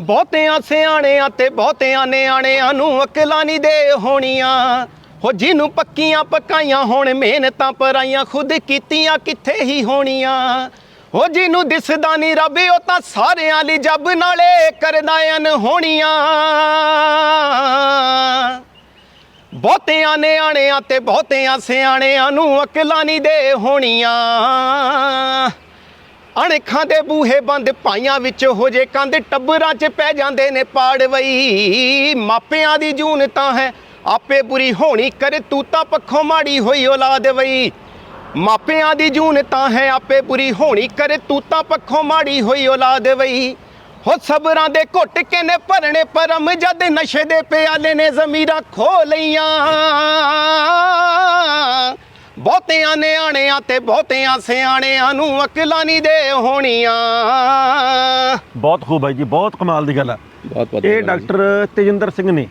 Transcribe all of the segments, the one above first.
ਬਹੁਤਿਆਂ ਸਿਆਣਿਆਂ ਤੇ ਬਹੁਤਿਆਂ ਨਿਆਣਿਆਂ ਨੂੰ ਅਕਲਾਂ ਨਹੀਂ ਦੇ ਹੋਣੀਆਂ। ਹੋ ਜਿਹਨੂੰ ਪੱਕੀਆਂ ਪਕਾਈਆਂ ਹੋਣ, ਮਿਹਨਤਾਂ ਪਰਾਈਆਂ ਖੁਦ ਕੀਤੀਆਂ ਕਿੱਥੇ ਹੀ ਹੋਣੀਆਂ। ਹੋ ਜਿਹਨੂੰ ਦਿਸਦਾ ਨਹੀਂ ਰੱਬ, ਉਹ ਤਾਂ ਸਾਰਿਆਂ ਲਈ ਜੱਬ ਨਾਲੇ ਕਰਦਾ ਅਨ ਹੋਣੀਆਂ। ਬਹੁਤਿਆਂ ਨਿਆਣਿਆਂ ਤੇ ਬਹੁਤਿਆਂ ਸਿਆਣਿਆਂ ਨੂੰ ਅਕਲਾਂ ਨਹੀਂ ਦੇ ਹੋਣੀਆਂ। ਅਣਖਾਂ ਦੇ ਬੂਹੇ ਬੰਦ ਪਾਈਆਂ ਵਿੱਚ ਹੋ ਜੇ ਕੰਧ ਟੱਬਰਾਂ 'ਚ ਪੈ ਜਾਂਦੇ ਨੇ ਪਾੜਵਈ ਮਾਪਿਆਂ ਦੀ ਜੂਨ ਤਾਂ ਹੈ, ਆਪੇ ਬੁਰੀ ਹੋਣੀ ਕਰੇ ਤੂੰ ਤਾਂ ਪੱਖੋਂ ਮਾੜੀ ਹੋਈ ਔਲਾਦ ਵਈ। ਮਾਪਿਆਂ ਦੀ ਜੂਨ ਤਾਂ ਹੈ, ਆਪੇ ਬੁਰੀ ਹੋਣੀ ਕਰੇ ਤੂੰ ਤਾਂ ਪੱਖੋਂ ਮਾੜੀ ਹੋਈ ਔਲਾਦ ਵਈ। ਹੋ ਸਬਰਾਂ ਦੇ ਘੁੱਟ ਕੇ ਨੇ ਭਰਨੇ ਪਰਮ ਜਦ ਨਸ਼ੇ ਦੇ ਪਿਆਲੇ ਨੇ ਜ਼ਮੀਰਾਂ ਖੋ ਲਈਆਂ। ਬਹੁਤਿਆਂ ਨਿਆਣਿਆਂ ਤੇ ਬਹੁਤਿਆਂ ਸਿਆਣਿਆਂ ਨੂੰ ਅਕਲਾਂ ਨਹੀਂ ਦੇ ਹੋਣੀਆਂ। ਬਹੁਤ ਖੂਬ ਹੈ ਜੀ ਬਹੁਤ ਕਮਾਲ ਦੀ ਗੱਲ ਹੈ ਬਹੁਤ ਇਹ ਡਾਕਟਰ ਤੇਜਿੰਦਰ ਸਿੰਘ ਨੇ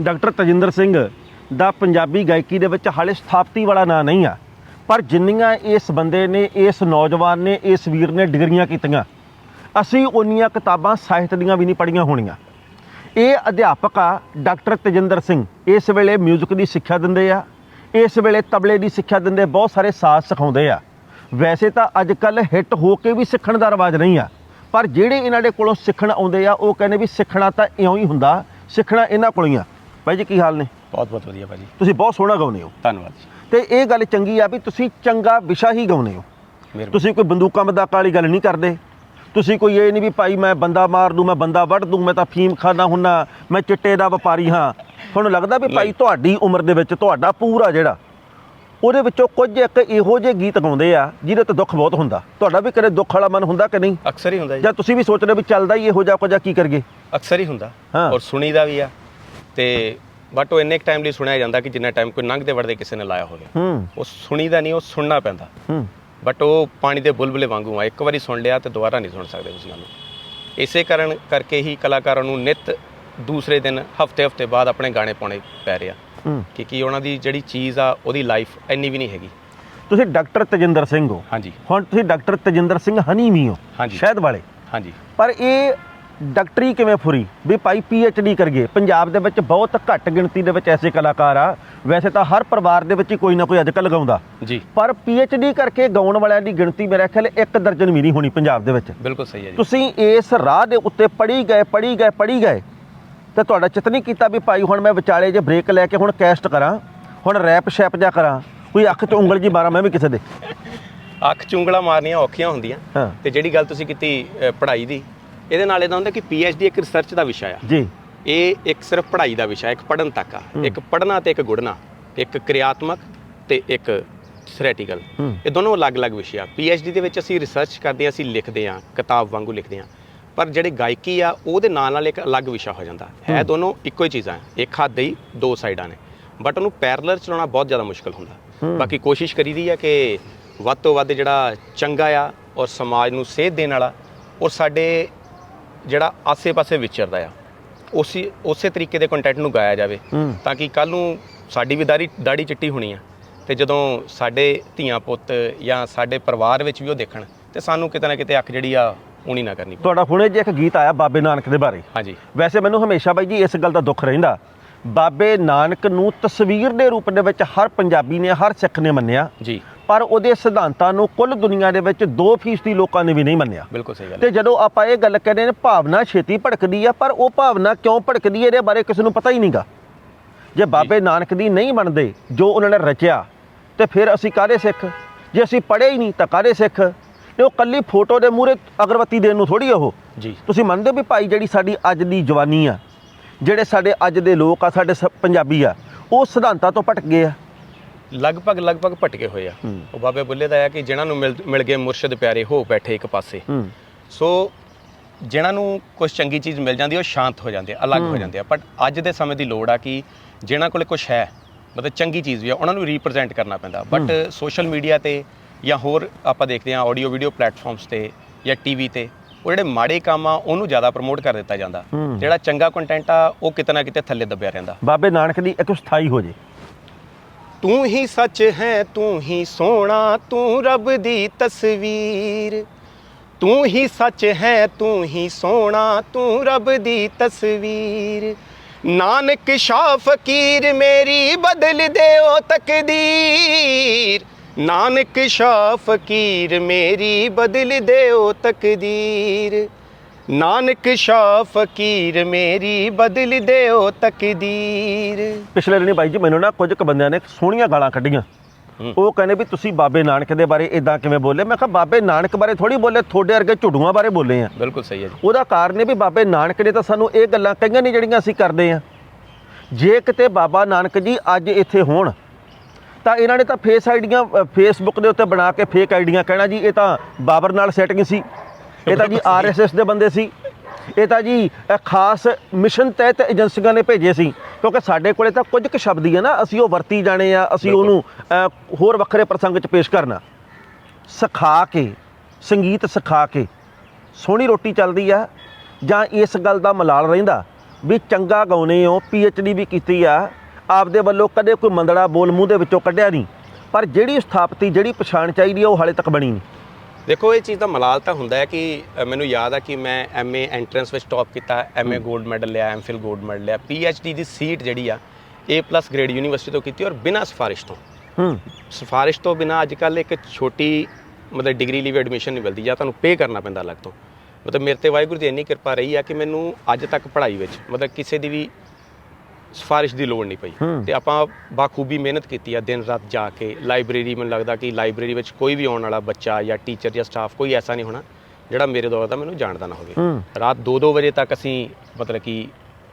ਡਾਕਟਰ ਤੇਜਿੰਦਰ ਸਿੰਘ ਦਾ ਪੰਜਾਬੀ ਗਾਇਕੀ ਦੇ ਵਿੱਚ ਹਾਲੇ ਸਥਾਪਤੀ ਵਾਲਾ ਨਾਂ ਨਹੀਂ ਆ ਪਰ ਜਿੰਨੀਆਂ ਇਸ ਬੰਦੇ ਨੇ ਇਸ ਨੌਜਵਾਨ ਨੇ ਇਸ ਵੀਰ ਨੇ ਡਿਗਰੀਆਂ ਕੀਤੀਆਂ ਅਸੀਂ ਉਨੀਆਂ ਕਿਤਾਬਾਂ ਸਾਹਿਤ ਦੀਆਂ ਵੀ ਨਹੀਂ ਪੜ੍ਹੀਆਂ ਹੋਣੀਆਂ। ਇਹ ਅਧਿਆਪਕ ਆ ਡਾਕਟਰ ਤੇਜਿੰਦਰ ਸਿੰਘ ਇਸ ਵੇਲੇ 뮤직 ਦੀ ਸਿੱਖਿਆ ਦਿੰਦੇ ਆ ਇਸ ਵੇਲੇ ਤਬਲੇ ਦੀ ਸਿੱਖਿਆ ਦਿੰਦੇ ਬਹੁਤ ਸਾਰੇ ਸਾਜ਼ ਸਿਖਾਉਂਦੇ ਆ। ਵੈਸੇ ਤਾਂ ਅੱਜ ਕੱਲ ਹਿੱਟ ਹੋ ਕੇ ਵੀ ਸਿੱਖਣ ਦਾ ਰਿਵਾਜ ਨਹੀਂ ਆ। ਪਰ ਜਿਹੜੇ ਇਹਨਾਂ ਦੇ ਕੋਲੋਂ ਸਿੱਖਣ ਆਉਂਦੇ ਆ ਉਹ ਕਹਿੰਦੇ ਵੀ ਸਿੱਖਣਾ ਤਾਂ ਇਉਂ ਹੀ ਹੁੰਦਾ ਸਿੱਖਣਾ ਇਹਨਾਂ ਕੋਲੋਂ ਹੀ ਆ। ਭਾਈ ਜੀ ਕੀ ਹਾਲ ਨੇ? ਬਹੁਤ ਬਹੁਤ ਵਧੀਆ ਭਾਜੀ। ਤੁਸੀਂ ਬਹੁਤ ਸੋਹਣਾ ਗਾਉਂਦੇ ਹੋ। ਧੰਨਵਾਦ ਜੀ। ਤੇ ਇਹ ਗੱਲ ਚੰਗੀ ਆ ਵੀ ਤੁਸੀਂ ਚੰਗਾ ਵਿਸ਼ਾ ਹੀ ਗਾਉਂਦੇ ਹੋ। ਤੁਸੀਂ ਕੋਈ ਬੰਦੂਕਾਂ ਮਦਾਕਾਂ ਵਾਲੀ ਗੱਲ ਨਹੀਂ ਕਰਦੇ। ਤੁਸੀਂ ਕੋਈ ਇਹ ਨਹੀਂ ਵੀ ਭਾਈ ਮੈਂ ਬੰਦਾ ਮਾਰ ਦੂੰ ਮੈਂ ਬੰਦਾ ਵੱਢ ਦੂੰ ਮੈਂ ਤਾਂ ਫੀਮ ਖਾਨਾ ਹੁੰਨਾ ਮੈਂ ਚਿੱਟੇ ਦਾ ਵਪਾਰੀ ਹਾਂ। ਤੁਹਾਨੂੰ ਲੱਗਦਾ ਵੀ ਭਾਈ। ਤੁਹਾਡੀ ਉਮਰ ਦੇ ਵਿੱਚ ਤੁਹਾਡਾ ਪੂਰਾ ਜਿਹੜਾ ਉਹਦੇ ਵਿੱਚੋਂ ਕੁਝ ਇੱਕ ਇਹੋ ਜਿਹੇ ਗੀਤ ਗਾਉਂਦੇ ਆ ਜਿਹਦੇ ਤੇ ਦੁੱਖ ਬਹੁਤ ਹੁੰਦਾ। ਤੁਹਾਡਾ ਵੀ ਕਦੇ ਦੁੱਖ ਵਾਲਾ ਮਨ ਹੁੰਦਾ ਕਿ ਨਹੀਂ? ਅਕਸਰ ਹੀ ਹੁੰਦਾ ਜੀ। ਜਾਂ ਤੁਸੀਂ ਵੀ ਸੋਚਦੇ ਵੀ ਚੱਲਦਾ ਹੀ ਇਹੋ ਜਿਹਾ ਕੁਝ ਆ, ਕੀ ਕਰਗੇ ਅਕਸਰ ਹੀ ਹੁੰਦਾ। ਹਾਂ। ਔਰ ਸੁਣੀਦਾ ਵੀ ਆ। ਤੇ ਬਟ ਉਹ ਇੰਨੇ ਟਾਈਮ ਲਈ ਸੁਣਿਆ ਜਾਂਦਾ ਕਿ ਜਿੰਨਾ ਟਾਈਮ ਕੋਈ ਲੰਘਦੇ ਵੜਦੇ ਕਿਸੇ ਨੇ ਲਾਇਆ ਹੋਵੇ। ਹੂੰ। ਉਹ ਸੁਣੀਦਾ ਨਹੀਂ ਉਹ ਸੁਣਨਾ ਪੈਂਦਾ। ਹੂੰ। ਬਟ ਉਹ ਪਾਣੀ ਦੇ ਬੁਲਬੁਲੇ ਵਾਂਗੂ ਆ। ਇੱਕ ਵਾਰੀ ਸੁਣ ਲਿਆ ਤੇ ਦੁਬਾਰਾ ਨਹੀਂ ਸੁਣ ਸਕਦੇ ਉਸ ਨਾਲ ਇਸੇ ਕਾਰਨ ਕਰਕੇ ਹੀ ਕਲਾਕਾਰਾਂ ਨੂੰ ਨਿਤ ਦੂਸਰੇ ਦਿਨ ਹਫ਼ਤੇ ਹਫ਼ਤੇ ਬਾਅਦ ਆਪਣੇ ਗਾਣੇ ਪਾਉਣੇ ਪੈ ਰਿਹਾ ਹੂੰ। ਕਿ ਕੀ ਉਹਨਾਂ ਦੀ ਜਿਹੜੀ ਚੀਜ਼ ਆ ਉਹਦੀ ਲਾਈਫ ਇੰਨੀ ਵੀ ਨਹੀਂ ਹੈਗੀ। ਤੁਸੀਂ ਡਾਕਟਰ ਤੇਜਿੰਦਰ ਸਿੰਘ ਹੋ। ਹਾਂਜੀ। ਹੁਣ ਤੁਸੀਂ ਡਾਕਟਰ ਤੇਜਿੰਦਰ ਸਿੰਘ ਹਨੀ ਵੀ ਹੋ ਹਾਂਜੀ। ਸ਼ਹਿਦ ਵਾਲੇ। ਹਾਂਜੀ। ਪਰ ਇਹ ਡਾਕਟਰੀ ਕਿਵੇਂ ਫੁਰੀ? ਵੀ ਭਾਈ ਡੀ ਕਰੀਏ। ਪੰਜਾਬ ਦੇ ਵਿੱਚ ਬਹੁਤ ਘੱਟ ਗਿਣਤੀ ਦੇ ਵਿੱਚ ਐਸੇ ਕਲਾਕਾਰ ਆ। ਵੈਸੇ ਤਾਂ ਹਰ ਪਰਿਵਾਰ ਦੇ ਵਿੱਚ ਹੀ ਕੋਈ ਨਾ ਕੋਈ ਅੱਜ ਕੱਲ੍ਹ ਗਾਉਂਦਾ। ਜੀ। ਪਰ ਡੀ ਕਰਕੇ ਗਾਉਣ ਵਾਲਿਆਂ ਦੀ ਗਿਣਤੀ ਮੇਰੇ ਖਿਆਲ ਇੱਕ ਦਰਜਨ ਵੀ ਨਹੀਂ ਹੋਣੀ ਪੰਜਾਬ ਦੇ ਵਿੱਚ। ਬਿਲਕੁਲ ਸਹੀ ਹੈ ਜੀ। ਤੁਸੀਂ ਇਸ ਰਾਹ ਦੇ ਉੱਤੇ ਪੜੀ ਗਏ ਪੜੀ ਗਏ ਪੜੀ ਗਏ। ਤੇ ਤੁਹਾਡਾ ਚਿੱਤ ਨਹੀਂ ਕੀਤਾ ਵੀ ਭਾਈ ਹੁਣ ਮੈਂ ਵਿਚਾਲੇ ਜੇ ਬ੍ਰੇਕ ਲੈ ਕੇ ਹੁਣ ਕੈਸਟ ਕਰਾਂ ਹੁਣ ਰੈਪ ਸ਼ੈਪ ਜਾ ਕਰਾਂ ਕੋਈ ਅੱਖ 'ਚ ਉਂਗਲ ਜੀ ਮਾਰਾਂ ਮੈਂ ਵੀ ਕਿਸੇ ਦੇ। ਅੱਖ ਚੁੰਗਲਾ ਮਾਰਨੀਆਂ ਔਖੀਆਂ ਹੁੰਦੀਆਂ ਤੇ ਜਿਹੜੀ ਗੱਲ ਤੁਸੀਂ ਕੀਤੀ ਪੜ੍ਹਾਈ ਦੀ ਇਹਦੇ ਨਾਲ ਇਹਦਾ ਹੁੰਦਾ ਕਿ ਡੀ ਇੱਕ ਰਿਸਰਚ ਦਾ ਵਿਸ਼ਾ ਆ। ਜੀ। ਇਹ ਇੱਕ ਸਿਰਫ ਪੜ੍ਹਾਈ ਦਾ ਵਿਸ਼ਾ ਇੱਕ ਪੜਨ ਤੱਕ ਆ। ਇੱਕ ਪੜਨਾ ਤੇ ਇੱਕ ਗੁੜਨਾ ਇੱਕ ਕਿਰਿਆਤਮਕ ਤੇ ਇੱਕ ਥਿਓਰੈਟੀਕਲ। ਇਹ ਦੋਨੋਂ ਅਲੱਗ-ਅਲੱਗ ਵਿਸ਼ੇ ਆ। ਡੀ ਦੇ ਵਿੱਚ ਅਸੀਂ ਰਿਸਰਚ ਕਰਦੇ ਹਾਂ ਅਸੀਂ ਲਿਖਦੇ ਹਾਂ ਕਿਤਾਬ ਵਾਂਗੂ ਲਿਖਦੇ ਹਾਂ ਪਰ ਜਿਹੜੇ ਗਾਇਕੀ ਆ ਉਹਦੇ ਨਾਲ ਨਾਲ ਇੱਕ ਅਲੱਗ ਵਿਸ਼ਾ ਹੋ ਜਾਂਦਾ। ਹੈ। ਦੋਨੋਂ ਇੱਕੋ ਹੀ ਚੀਜ਼ਾਂ ਇੱਕ ਹੱਥ ਦੇ ਦੋ ਸਾਈਡਾਂ ਨੇ। ਬਟ ਉਹਨੂੰ ਪੈਰਲਲ ਚਲਾਉਣਾ ਬਹੁਤ ਜ਼ਿਆਦਾ ਮੁਸ਼ਕਲ ਹੁੰਦਾ। ਬਾਕੀ ਕੋਸ਼ਿਸ਼ ਕਰੀਦੀ ਆ ਕਿ ਵੱਧ ਤੋਂ ਵੱਧ ਜਿਹੜਾ ਚੰਗਾ ਆ ਔਰ ਸਮਾਜ ਨੂੰ ਸੇਧ ਦੇਣ ਵਾਲਾ ਔਰ ਸਾਡੇ ਜਿਹੜਾ ਆਸੇ-ਪਾਸੇ ਵਿਚਰਦਾ ਆ ਉਸੇ ਉਸੇ ਤਰੀਕੇ ਦੇ ਕੰਟੈਂਟ ਨੂੰ ਗਾਇਆ ਜਾਵੇ। ਤਾਂ ਕਿ ਕੱਲ ਨੂੰ ਸਾਡੀ ਵੀ ਦਾੜੀ ਦਾੜੀ ਚਿੱਟੀ ਹੋਣੀ ਆ। ਤੇ ਜਦੋਂ ਸਾਡੇ ਧੀਆਂ ਪੁੱਤ ਜਾਂ ਸਾਡੇ ਪਰਿਵਾਰ ਵਿੱਚ ਵੀ ਉਹ ਦੇਖਣ ਤੇ ਸਾਨੂੰ ਕਿਤੇ ਨਾ ਕਿਤੇ ਅੱਖ ਜਿਹੜੀ ਆ ਊਣੀ ਨਾ ਕਰਨੀ। ਤੁਹਾਡਾ ਹੁਣੇ ਜੇ ਇੱਕ ਗੀਤ ਆਇਆ ਬਾਬੇ ਨਾਨਕ ਦੇ ਬਾਰੇ। ਹਾਂਜੀ। ਵੈਸੇ ਮੈਨੂੰ ਹਮੇਸ਼ਾ ਬਾਈ ਜੀ ਇਸ ਗੱਲ ਦਾ ਦੁੱਖ ਰਹਿੰਦਾ। ਬਾਬੇ ਨਾਨਕ ਨੂੰ ਤਸਵੀਰ ਦੇ ਰੂਪ ਦੇ ਵਿੱਚ ਹਰ ਪੰਜਾਬੀ ਨੇ ਹਰ ਸਿੱਖ ਨੇ ਮੰਨਿਆ। ਜੀ। ਪਰ ਉਹਦੇ ਸਿਧਾਂਤਾਂ ਨੂੰ ਕੁੱਲ ਦੁਨੀਆ ਦੇ ਵਿੱਚ 2% ਲੋਕਾਂ ਨੇ ਵੀ ਨਹੀਂ ਮੰਨਿਆ। ਬਿਲਕੁਲ ਸਹੀ ਗੱਲ ਤੇ ਜਦੋਂ ਆਪਾਂ ਇਹ ਗੱਲ ਕਹਿੰਦੇ ਨੇ ਭਾਵਨਾ ਛੇਤੀ ਭੜਕਦੀ ਆ ਪਰ ਉਹ ਭਾਵਨਾ ਕਿਉਂ ਭੜਕਦੀ ਹੈ ਇਹਦੇ ਬਾਰੇ ਕਿਸੇ ਨੂੰ ਪਤਾ ਹੀ ਨਹੀਂਗਾ। ਜੇ। ਬਾਬੇ ਨਾਨਕ ਦੀ ਨਹੀਂ ਮੰਨਦੇ ਜੋ ਉਹਨਾਂ ਨੇ ਰਚਿਆ ਤੇ ਫਿਰ ਅਸੀਂ ਕਾਹਦੇ ਸਿੱਖ? ਜੇ ਅਸੀਂ ਪੜ੍ਹੇ ਹੀ ਨਹੀਂ ਤਾਂ ਕਾਹਦੇ ਸਿੱਖ? ਤੇ ਉਹ ਕੱਲੀ ਫੋਟੋ ਦੇ ਮੂਹਰੇ ਅਗਰਬੱਤੀ ਦੇਣ ਨੂੰ ਥੋੜੀ ਉਹ। ਜੀ। ਤੁਸੀਂ ਮੰਨਦੇ ਹੋ ਵੀ ਭਾਈ ਜਿਹੜੀ ਸਾਡੀ ਅੱਜ ਦੀ ਜਵਾਨੀ ਆ ਜਿਹੜੇ ਸਾਡੇ ਅੱਜ ਦੇ ਲੋਕ ਆ ਸਾਡੇ ਪੰਜਾਬੀ ਆ ਉਹ ਸਿਧਾਂਤਾਂ ਤੋਂ ਭਟਕ ਗਏ ਆ। ਲਗਭਗ ਲਗਭਗ ਭਟਕੇ ਹੋਏ ਆ। ਉਹ ਬਾਬੇ ਬੁੱਲੇ ਦਾ ਆ ਕਿ ਜਿਨ੍ਹਾਂ ਨੂੰ ਮਿਲ ਗਏ ਮੁਰਸ਼ਿਦ ਪਿਆਰੇ ਹੋ ਬੈਠੇ ਇੱਕ ਪਾਸੇ। ਸੋ ਜਿਨ੍ਹਾਂ ਨੂੰ ਕੁਝ ਚੰਗੀ ਚੀਜ਼ ਮਿਲ ਜਾਂਦੀ ਉਹ ਸ਼ਾਂਤ ਹੋ ਜਾਂਦੇ ਆ ਅਲੱਗ ਹੋ ਜਾਂਦੇ ਆ। ਬਟ ਅੱਜ ਦੇ ਸਮੇਂ ਦੀ ਲੋੜ ਆ ਕਿ ਜਿਨ੍ਹਾਂ ਕੋਲੇ ਕੁਝ ਹੈ ਮਤਲਬ ਚੰਗੀ ਚੀਜ਼ ਵੀ ਆ ਉਹਨਾਂ ਨੂੰ ਰੀਪ੍ਰੈਜ਼ੈਂਟ ਕਰਨਾ ਪੈਂਦਾ। ਬਟ ਸੋਸ਼ਲ ਮੀਡੀਆ ਤੇ ਜਾਂ ਹੋਰ ਆਪਾਂ ਦੇਖਦੇ ਹਾਂ ਆਡੀਓ ਵੀਡੀਓ ਪਲੇਟਫਾਰਮਸ ਤੇ ਜਾਂ ਟੀਵੀ ਤੇ ਉਹ ਜਿਹੜੇ ਮਾੜੇ ਕੰਮ ਆ ਉਹਨੂੰ ਜ਼ਿਆਦਾ ਪ੍ਰਮੋਟ ਕਰ ਦਿੱਤਾ ਜਾਂਦਾ। ਜਿਹੜਾ ਚੰਗਾ ਕੰਟੈਂਟ ਆ ਉਹ ਕਿਤੇ ਨਾ ਕਿਤੇ ਥੱਲੇ ਦੱਬਿਆ ਰਹਿੰਦਾ। ਬਾਬੇ ਨਾਨਕ ਦੀ ਇੱਕ ਸਥਾਈ ਹੋ ਜੇ। ਤੂੰ ਹੀ ਸੱਚ ਹੈ ਤੂੰ ਹੀ ਸੋਹਣਾ ਤੂੰ ਰੱਬ ਦੀ ਤਸਵੀਰ। ਤੂੰ ਹੀ ਸੱਚ ਹੈ ਤੂੰ ਹੀ ਸੋਹਣਾ ਤੂੰ ਰੱਬ ਦੀ ਤਸਵੀਰ। ਨਾਨਕ ਸ਼ਾਹ ਫਕੀਰ ਮੇਰੀ ਬਦਲ ਦਿਓ ਤਕਦੀਰ। ਨਾਨਕ ਸ਼ਾਹ ਫਕੀਰ ਮੇਰੀ ਬਦਲ ਦਿਓ ਤਕਦੀਰ। ਨਾਨਕ ਸ਼ਾਹ ਫਕੀਰ ਮੇਰੀ ਬਦਲ ਦਿਓ ਤਕਦੀਰ। ਪਿਛਲੇ ਦਿਨੀ ਬਾਈ ਜੀ ਮੈਨੂੰ ਨਾ ਕੁਝ ਕੁ ਬੰਦਿਆਂ ਨੇ ਸੋਹਣੀਆਂ ਗਾਲਾਂ ਕੱਢੀਆਂ। ਉਹ ਕਹਿੰਦੇ ਵੀ ਤੁਸੀਂ ਬਾਬੇ ਨਾਨਕ ਦੇ ਬਾਰੇ ਇਦਾਂ ਕਿਵੇਂ ਬੋਲੇ? ਮੈਂ ਕਿਹਾ ਬਾਬੇ ਨਾਨਕ ਬਾਰੇ ਥੋੜੀ ਬੋਲੇ ਤੁਹਾਡੇ ਵਰਗੇ ਝੁੱਡੂਆਂ ਬਾਰੇ ਬੋਲੇ ਆ। ਬਿਲਕੁਲ ਸਹੀ ਹੈ ਜੀ। ਉਹਦਾ ਕਾਰਨ ਇਹ ਵੀ ਬਾਬੇ ਨਾਨਕ ਨੇ ਤਾਂ ਸਾਨੂੰ ਇਹ ਗੱਲਾਂ ਕਹੀਆਂ ਨਹੀਂ ਜਿਹੜੀਆਂ ਅਸੀਂ ਕਰਦੇ ਆ। ਜੇ ਕਿਤੇ ਬਾਬਾ ਨਾਨਕ ਜੀ ਅੱਜ ਇੱਥੇ ਹੋਣ ਤਾਂ ਇਹਨਾਂ ਨੇ ਤਾਂ ਫੇਸ ਆਈਡੀਆਂ ਫੇਸਬੁੱਕ ਦੇ ਉੱਤੇ ਬਣਾ ਕੇ ਫੇਕ ਆਈਡੀਆਂ ਕਹਿਣਾ ਜੀ ਇਹ ਤਾਂ ਬਾਬਰ ਨਾਲ ਸੈਟਿੰਗ ਸੀ। ਇਹ ਤਾਂ ਜੀ ਆਰਐਸਐਸ ਦੇ ਬੰਦੇ ਸੀ। ਇਹ ਤਾਂ ਜੀ ਖਾਸ ਮਿਸ਼ਨ ਤਹਿਤ ਏਜੰਸੀਆਂ ਨੇ ਭੇਜੇ ਸੀ। ਕਿਉਂਕਿ ਸਾਡੇ ਕੋਲੇ ਤਾਂ ਕੁਝ ਕੁ ਸ਼ਬਦ ਹੀ ਆ ਨਾ ਅਸੀਂ ਉਹ ਵਰਤੀ ਜਾਣੇ ਆ ਅਸੀਂ। ਉਹਨੂੰ ਹੋਰ ਵੱਖਰੇ ਪ੍ਰਸੰਗ 'ਚ ਪੇਸ਼ ਕਰਨਾ। ਸਿਖਾ ਕੇ ਸੰਗੀਤ ਸਿਖਾ ਕੇ ਸੋਹਣੀ ਰੋਟੀ ਚੱਲਦੀ ਆ ਜਾਂ ਇਸ ਗੱਲ ਦਾ ਮਲਾਲ ਰਹਿੰਦਾ ਵੀ ਚੰਗਾ ਗਾਉਨੇ ਹੋ ਡੀ ਵੀ ਕੀਤੀ ਆ ਆਪਦੇ ਵੱਲੋਂ ਕਦੇ ਕੋਈ ਮੰਦੜਾ ਬੋਲ ਮੂੰਹ ਦੇ ਵਿੱਚੋਂ ਕੱਢਿਆ ਨਹੀਂ। ਪਰ ਜਿਹੜੀ ਸਥਾਪਤੀ ਜਿਹੜੀ ਪਛਾਣ ਚਾਹੀਦੀ ਆ ਉਹ ਹਾਲੇ ਤੱਕ ਬਣੀ ਨਹੀਂ। ਦੇਖੋ ਇਹ ਚੀਜ਼ ਦਾ ਮਲਾਲ ਤਾਂ ਹੁੰਦਾ ਹੈ ਕਿ ਮੈਨੂੰ ਯਾਦ ਆ ਕਿ ਮੈਂ ਐਮਏ ਐਂਟਰੈਂਸ ਵਿੱਚ ਟੌਪ ਕੀਤਾ ਐਮਏ 골ਡ ਮੈਡਲ ਲਿਆ ਐਮਫਿਲ 골ਡ ਮੈਡਲ ਲਿਆ। ਪੀਐਚਡੀ ਦੀ ਸੀਟ ਜਿਹੜੀ ਆ A+ ਗ੍ਰੇਡ ਯੂਨੀਵਰਸਿਟੀ ਤੋਂ ਕੀਤੀ ਔਰ ਬਿਨਾਂ ਸਿਫਾਰਿਸ਼ ਤੋਂ। ਹੂੰ। ਸਿਫਾਰਿਸ਼ ਤੋਂ ਬਿਨਾਂ ਅੱਜ ਕੱਲ ਇੱਕ ਛੋਟੀ ਮਤਲਬ ਡਿਗਰੀ ਲਈ ਵੀ ਐਡਮਿਸ਼ਨ ਨਹੀਂ ਮਿਲਦੀ ਜਾਂ ਤੁਹਾਨੂੰ ਪੇ ਕਰਨਾ ਪੈਂਦਾ ਅਲੱਗ ਤੋਂ। ਮਤਲਬ ਮੇਰੇ ਤੇ ਵਾਹਿਗੁਰੂ ਦੀ ਇੰਨੀ ਕਿਰਪਾ ਰਹੀ ਆ ਕਿ ਮੈਨੂੰ ਅੱਜ ਤੱਕ ਪੜ੍ਹਾਈ ਵਿੱਚ ਮਤਲਬ ਕਿਸੇ ਦੀ ਵੀ ਸਿਫਾਰਿਸ਼ ਦੀ ਲੋੜ ਨਹੀਂ ਪਈ। ਤੇ ਆਪਾਂ ਬਾਖੂਬੀ ਮਿਹਨਤ ਕੀਤੀ ਆ ਦਿਨ ਰਾਤ ਜਾ ਕੇ। ਲਾਇਬ੍ਰੇਰੀ ਮੈਨੂੰ ਲੱਗਦਾ ਕਿ ਲਾਇਬ੍ਰੇਰੀ ਵਿੱਚ ਕੋਈ ਵੀ ਆਉਣ ਵਾਲਾ ਬੱਚਾ ਜਾਂ ਟੀਚਰ ਜਾਂ ਸਟਾਫ ਕੋਈ ਐਸਾ ਨਹੀਂ ਹੋਣਾ ਜਿਹੜਾ ਮੇਰੇ ਦੌਰ ਦਾ ਮੈਨੂੰ ਜਾਣਦਾ ਨਾ ਹੋਵੇ। ਰਾਤ 2-2 ਵਜੇ ਤੱਕ ਅਸੀਂ ਮਤਲਬ ਕਿ